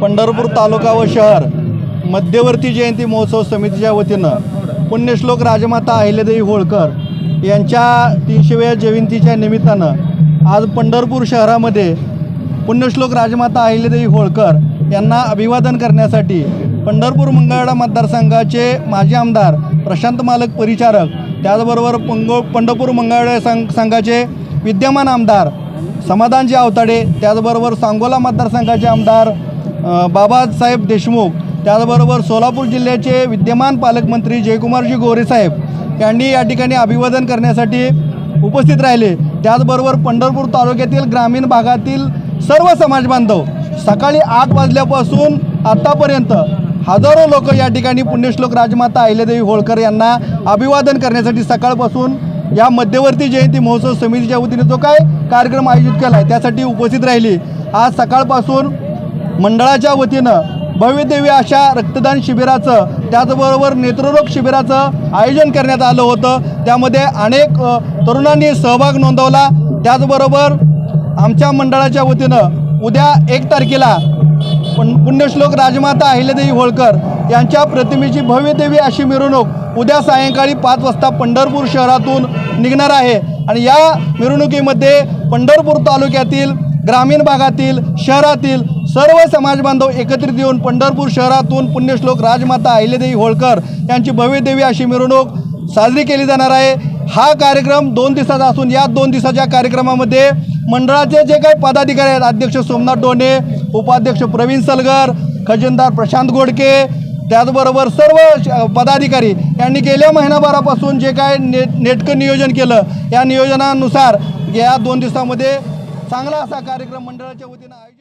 पंढरपूर तालुका व शहर. मध्यवर्ती जयंती महोत्सव समितीच्या वतीनं पुण्यश्लोक राजमाता अहिल्यादेवी होळकर यांच्या तीनशेव्या जयंतीच्या निमित्तानं आज पंढरपूर शहरामध्ये पुण्यश्लोक राजमाता अहिल्यादेवी होळकर यांना अभिवादन करण्यासाठी पंढरपूर मंगळवेढा मतदारसंघाचे माजी आमदार प्रशांत मालक परिचारक त्याचबरोबर पंग पंढरपूर मंगळवेढा संघ संघाचे विद्यमान आमदार समाधानजी आवताडे त्याचबरोबर सांगोला मतदारसंघाचे आमदार बाबासाहेब देशमुख त्याचबरोबर सोलापूर जिल्ह्याचे विद्यमान पालकमंत्री जयकुमारजी गोरेसाहेब यांनी या ठिकाणी अभिवादन करण्यासाठी उपस्थित राहिले. त्याचबरोबर पंढरपूर तालुक्यातील ग्रामीण भागातील सर्व समाज बांधव सकाळी आठ वाजल्यापासून आत्तापर्यंत हजारो लोक या ठिकाणी पुण्यश्लोक राजमाता अहिल्यादेवी होळकर यांना अभिवादन करण्यासाठी सकाळपासून या मध्यवर्ती जयंती महोत्सव समितीच्या वतीने जो काय कार्यक्रम आयोजित केला आहे त्यासाठी उपस्थित राहिली. आज सकाळपासून मंडळाच्या वतीनं भव्यदेवी अशा रक्तदान शिबिराचं त्याचबरोबर नेत्ररोग शिबिराचं आयोजन करण्यात आलं होतं. त्यामध्ये अनेक तरुणांनी सहभाग नोंदवला. त्याचबरोबर आमच्या मंडळाच्या वतीनं उद्या एक तारखेला पुण्यश्लोक राजमाता अहिल्यादेवी होळकर यांच्या प्रतिमेची भव्यदेवी अशी मिरवणूक उद्या सायंकाळी पाच वाजता पंढरपूर शहरातून निघणार आहे. आणि या मिरवणुकीमध्ये पंढरपूर तालुक्यातील ग्रामीण भागातील शहरातील सर्व समाज बांधव एकत्रित येऊन पंढरपूर शहरातून पुण्यश्लोक राजमाता अहिल्यादेवी होळकर यांची भव्यदेवी अशी मिरवणूक साजरी केली जाणार आहे. हा कार्यक्रम दोन दिवसाचा असून या दोन दिवसाच्या कार्यक्रमामध्ये मंडळाचे जे काही पदाधिकारी आहेत अध्यक्ष सोमनाथ डोणे उपाध्यक्ष प्रवीण सलगर खजिनदार प्रशांत गोडके त्याचबरोबर सर्व श- पदाधिकारी यांनी गेल्या महिनाभरापासून जे काय ने नेटकं नियोजन केलं या नियोजनानुसार या दोन दिवसामध्ये चांगला असा कार्यक्रम मंडळाच्या वतीनं आयोजित